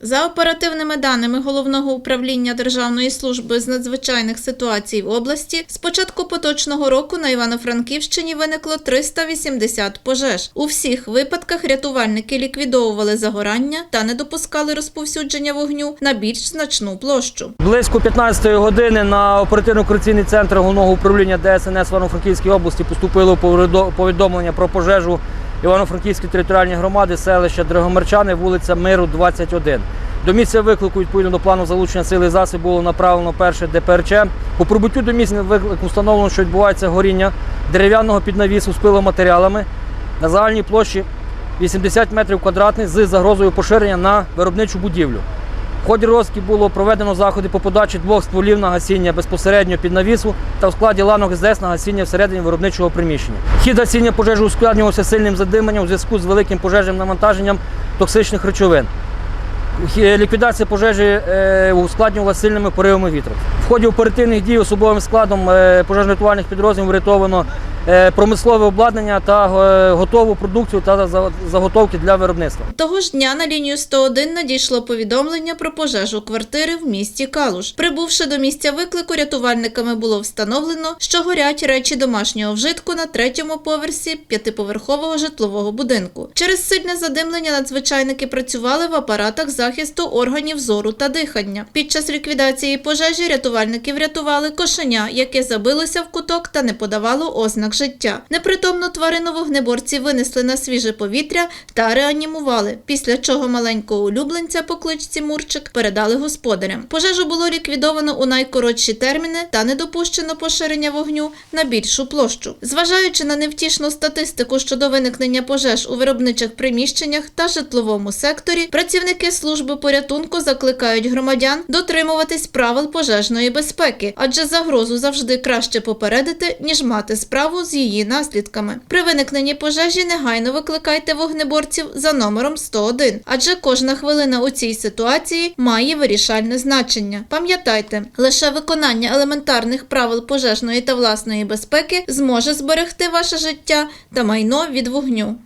За оперативними даними головного управління Державної служби з надзвичайних ситуацій в області, з початку поточного року на Івано-Франківщині виникло 380 пожеж. У всіх випадках рятувальники ліквідовували загорання та не допускали розповсюдження вогню на більш значну площу. Близько 15 години на оперативно-корекційний центр головного управління ДСНС в Івано-Франківській області поступило повідомлення про пожежу Івано-Франківської територіальної громади селища Драгомерчани, вулиця Миру, 21. До місця виклику відповідно до плану залучення сили і засобів було направлено перше ДПРЧ. По прибуттю до місця виклику встановлено, що відбувається горіння дерев'яного піднавісу з пиломатеріалами на загальній площі 80 метрів квадратних з загрозою поширення на виробничу будівлю. Ході розки було проведено заходи по подачі двох стволів на гасіння безпосередньо під навісу та в складі ланок СДС на гасіння всередині виробничого приміщення. Хід гасіння пожежі ускладнювався сильним задиманням у зв'язку з великим пожежним навантаженням токсичних речовин. Ліквідація пожежі е, ускладнювалася сильними поривами вітру. В ході оперативних дій особовим складом е, пожежно-рятувальних підрозділів врятовано е, промислове обладнання та е, готову продукцію та заготовки для виробництва. Того ж дня на лінію 101 надійшло повідомлення про пожежу квартири в місті Калуш. Прибувши до місця виклику, рятувальниками було встановлено, що горять речі домашнього вжитку на третьому поверсі п'ятиповерхового житлового будинку. Через сильне задимлення надзвичайники працювали в апаратах захисту органів зору та дихання. Під час ліквідації пожежі рятувальники врятували кошеня, яке забилося в куток та не подавало ознак життя. Непритомну тварину вогнеборці винесли на свіже повітря та реанімували, після чого маленького улюбленця по кличці Мурчик передали господарям. Пожежу було ліквідовано у найкоротші терміни та не допущено поширення вогню на більшу площу. Зважаючи на невтішну статистику щодо виникнення пожеж у виробничих приміщеннях та житловому секторі, працівники служби порятунку закликають громадян дотримуватись правил пожежної безпеки, адже загрозу завжди краще попередити, ніж мати справу з її наслідками. При виникненні пожежі негайно викликайте вогнеборців за номером 101, адже кожна хвилина у цій ситуації має вирішальне значення. Пам'ятайте, лише виконання елементарних правил пожежної та власної безпеки зможе зберегти ваше життя та майно від вогню.